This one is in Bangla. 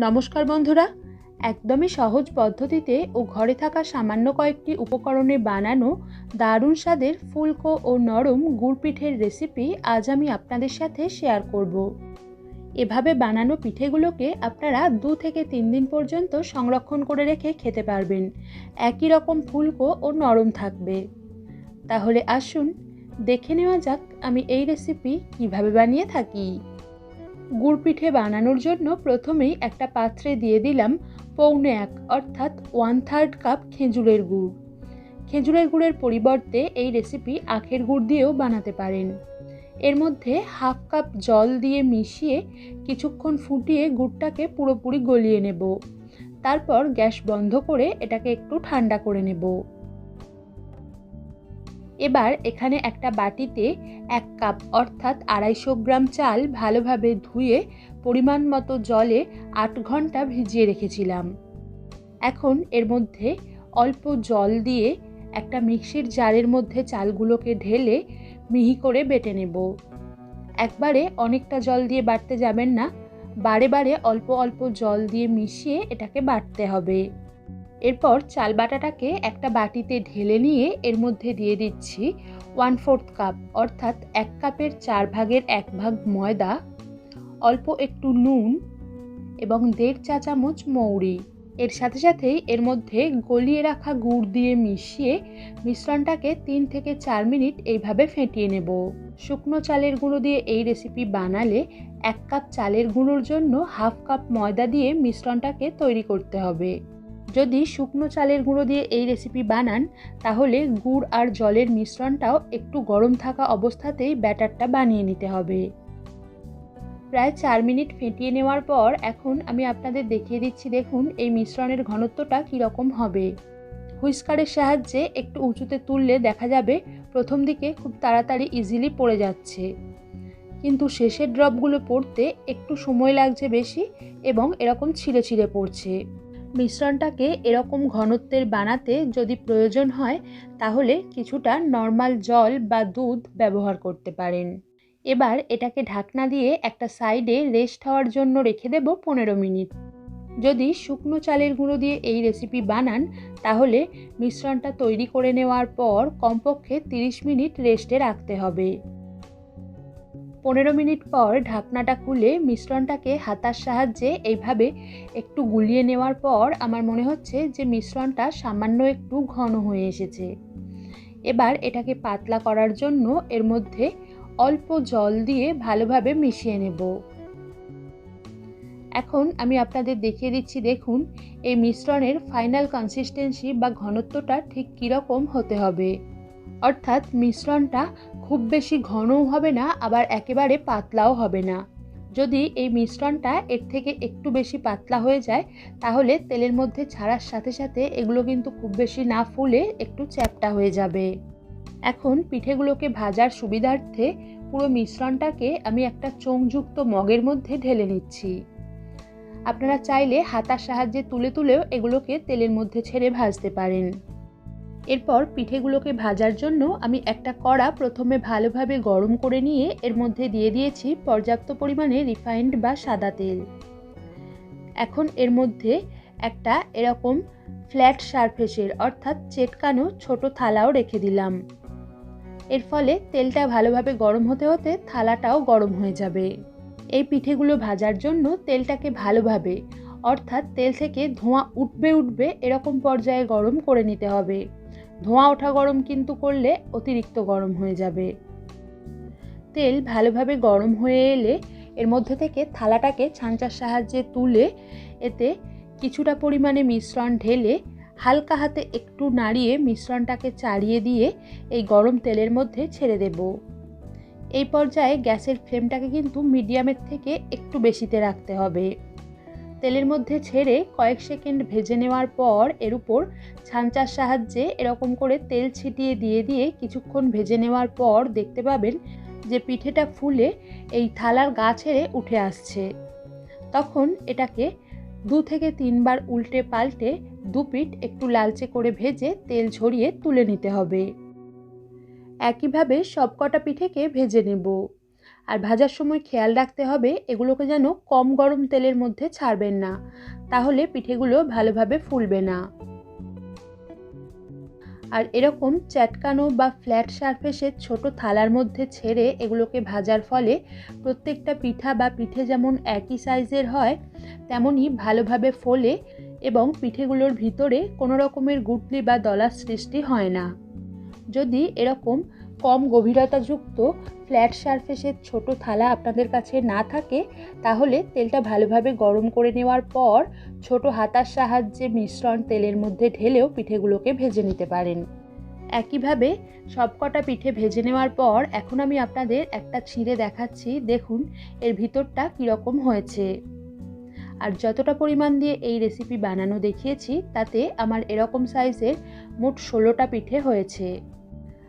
নমস্কার বন্ধুরা। একদমই সহজ পদ্ধতিতে ও ঘরে থাকা সামান্য কয়েকটি উপকরণে বানানো দারুণ স্বাদের ফুলকো ও নরম গুড় পিঠের রেসিপি আজ আমি আপনাদের সাথে শেয়ার করব। এভাবে বানানো পিঠেগুলোকে আপনারা দু থেকে তিন দিন পর্যন্ত সংরক্ষণ করে রেখে খেতে পারবেন। একই রকম ফুলকো ও নরম থাকবে। তাহলে আসুন, দেখে নেওয়া যাক আমি এই রেসিপি কীভাবে বানিয়ে থাকি। গুড় পিঠে বানানোর জন্য প্রথমেই একটা পাত্রে দিয়ে দিলাম পৌনে এক, অর্থাৎ ওয়ান থার্ড কাপ খেজুরের গুড়। খেজুরের গুড়ের পরিবর্তে এই রেসিপি আখের গুড় দিয়েও বানাতে পারেন। এর মধ্যে হাফ কাপ জল দিয়ে মিশিয়ে কিছুক্ষণ ফুটিয়ে গুড়টাকে পুরোপুরি গলিয়ে নেব। তারপর গ্যাস বন্ধ করে এটাকে একটু ঠান্ডা করে নেব। এবার এখানে একটা বাটিতে এক কাপ অর্থাৎ আড়াইশো গ্রাম চাল ভালোভাবে ধুয়ে পরিমাণ মতো জলে আট ঘণ্টা ভিজিয়ে রেখেছিলাম। এখন এর মধ্যে অল্প জল দিয়ে একটা মিক্সির জারের মধ্যে চালগুলোকে ঢেলে মিহি করে বেটে নেব। একবারে অনেকটা জল দিয়ে বাটতে যাবেন না, বারে বারে অল্প অল্প জল দিয়ে মিশিয়ে এটাকে বাটতে হবে। এরপর চাল বাটাটাকে একটা বাটিতে ঢেলে নিয়ে এর মধ্যে দিয়ে দিচ্ছি ওয়ান ফোর্থ কাপ অর্থাৎ এক কাপের চার ভাগের এক ভাগ ময়দা, অল্প একটু নুন এবং দেড় চা চামচ মৌরি। এর সাথে সাথেই এর মধ্যে গলিয়ে রাখা গুড় দিয়ে মিশিয়ে মিশ্রণটাকে তিন থেকে চার মিনিট এইভাবে ফেটিয়ে নেব। শুকনো চালের গুঁড়ো দিয়ে এই রেসিপি বানালে এক কাপ চালের গুঁড়োর জন্য হাফ কাপ ময়দা দিয়ে মিশ্রণটাকে তৈরি করতে হবে। যদি শুকনো চালের গুঁড়ো দিয়ে এই রেসিপি বানান, তাহলে গুড় আর জলের মিশ্রণটাও একটু গরম থাকা অবস্থাতেই ব্যাটারটা বানিয়ে নিতে হবে। প্রায় চার মিনিট ফেটিয়ে নেওয়ার পর এখন আমি আপনাদের দেখিয়ে দিচ্ছি দেখুন এই মিশ্রণের ঘনত্বটা কীরকম হবে। হুইস্কারের সাহায্যে একটু উঁচুতে তুললে দেখা যাবে প্রথম দিকে খুব তাড়াতাড়ি ইজিলি পড়ে যাচ্ছে। কিন্তু শেষের ড্রপগুলো পড়তে একটু সময় লাগছে বেশি এবং এরকম ছিঁড়ে ছিঁড়ে পড়ছে। মিশ্রণটাকে এরকম ঘনত্বের বানাতে যদি প্রয়োজন হয়, তাহলে কিছুটা নর্মাল জল বা দুধ ব্যবহার করতে পারেন। এবার এটাকে ঢাকনা দিয়ে একটা সাইডে রেস্ট হওয়ার জন্য রেখে দেব পনেরো মিনিট। যদি শুকনো চালের গুঁড়ো দিয়ে এই রেসিপি বানান, তাহলে মিশ্রণটা তৈরি করে নেওয়ার পর কমপক্ষে 30 মিনিট রেস্টে রাখতে হবে। পনেরো মিনিট পর ঢাকনাটা খুলে মিশ্রণটাকে হাতার সাহায্যে এইভাবে একটু গুলিয়ে নেওয়ার পর আমার মনে হচ্ছে যে মিশ্রণটা সামান্য একটু ঘন হয়ে এসেছে। এবার এটাকে পাতলা করার জন্য এর মধ্যে অল্প জল দিয়ে ভালোভাবে মিশিয়ে নেব। এখন আমি আপনাদের দেখিয়ে দিচ্ছি, দেখুন, এই মিশ্রণের ফাইনাল কনসিস্টেন্সি বা ঘনত্বটা ঠিক কীরকম হতে হবে। অর্থাৎ মিশ্রণটা খুব বেশি ঘনও হবে না, আবার একেবারে পাতলাও হবে না। যদি এই মিশ্রণটা এর থেকে একটু বেশি পাতলা হয়ে যায়, তাহলে তেলের মধ্যে ছাড়ার সাথে সাথে এগুলো কিন্তু খুব বেশি না ফুলে একটু চ্যাপটা হয়ে যাবে। এখন পিঠেগুলোকে ভাজার সুবিধার্থে পুরো মিশ্রণটাকে আমি একটা চোঙযুক্ত মগের মধ্যে ঢেলে নিচ্ছি। আপনারা চাইলে হাতার সাহায্যে তুলে তুলেও এগুলোকে তেলের মধ্যে ছেড়ে ভাজতে পারেন। এরপর পিঠেগুলোকে ভাজার জন্য আমি একটা কড়া প্রথমে ভালোভাবে গরম করে নিয়ে এর মধ্যে দিয়ে দিয়েছি পর্যাপ্ত পরিমাণে রিফাইন্ড বা সাদা তেল। এখন এর মধ্যে একটা এরকম ফ্ল্যাট সারফেসের অর্থাৎ চেটকানো ছোট থালাও রেখে দিলাম। এর ফলে তেলটা ভালোভাবে গরম হতে হতে থালাটাও গরম হয়ে যাবে। এই পিঠেগুলো ভাজার জন্য তেলটাকে ভালোভাবে, অর্থাৎ তেল থেকে ধোঁয়া উঠবে উঠবে এরকম পর্যায়ে গরম করে নিতে হবে। ধোঁয়া ওঠা গরম কিন্তু করলে অতিরিক্ত গরম হয়ে যাবে। তেল ভালোভাবে গরম হয়ে এলে এর মধ্যে থেকে থালাটাকে ছাঁচার সাহায্যে তুলে এতে কিছুটা পরিমাণে মিশ্রণ ঢেলে হালকা হাতে একটু নাড়িয়ে মিশ্রণটাকে চাড়িয়ে দিয়ে এই গরম তেলের মধ্যে ছেড়ে দেব। এই পর্যায়ে গ্যাসের ফ্লেমটাকে কিন্তু মিডিয়ামের থেকে একটু বেশিতে রাখতে হবে। তেলের মধ্যে ছেড়ে কয়েক সেকেন্ড ভেজে নেওয়ার পর এর উপর ছাঁচার সাহায্যে এরকম করে তেল ছিটিয়ে দিয়ে দিয়ে কিছুক্ষণ ভেজে নেওয়ার পর দেখতে পাবেন যে পিঠেটা ফুলে এই থালার গা ছেড়ে উঠে আসছে। তখন এটাকে দু থেকে তিনবার উল্টে পাল্টে দু পিঠ একটু লালচে করে ভেজে তেল ঝরিয়ে তুলে নিতে হবে। একইভাবে সবকটা পিঠেকে ভেজে নেব। আর ভাজার সময় খেয়াল রাখতে হবে এগুলোকে যেন কম গরম তেলের মধ্যে ছাড়বেন না, তাহলে পিঠেগুলো ভালোভাবে ফুলবে না। আর এরকম চ্যাটকানো বা ফ্ল্যাট সারফেসের ছোট থালার মধ্যে ছেড়ে এগুলোকে ভাজার ফলে প্রত্যেকটা পিঠা বা পিঠে যেমন একই সাইজের হয়, তেমনই ভালোভাবে ফোলে এবং পিঠেগুলোর ভিতরে কোনো রকমের গুটলি বা দলার সৃষ্টি হয় না। যদি এরকম কম গভীরতাযুক্ত ফ্ল্যাট সারফেসের ছোট থালা আপনাদের কাছে না থাকে, তাহলে তেলটা ভালোভাবে গরম করে নেওয়ার পর ছোট হাতার সাহায্যে মিশ্রণ তেলের মধ্যে ঢেলেও পিঠেগুলোকে ভেজে নিতে পারেন। একইভাবে সবকটা পিঠে ভেজে নেওয়ার পর এখন আমি আপনাদের একটা ছিঁড়ে দেখাচ্ছি, দেখুন এর ভিতরটা কীরকম হয়েছে। আর যতটা পরিমাণ দিয়ে এই রেসিপি বানানো দেখিয়েছি, তাতে আমার এরকম সাইজের মোট ষোলোটা পিঠে হয়েছে।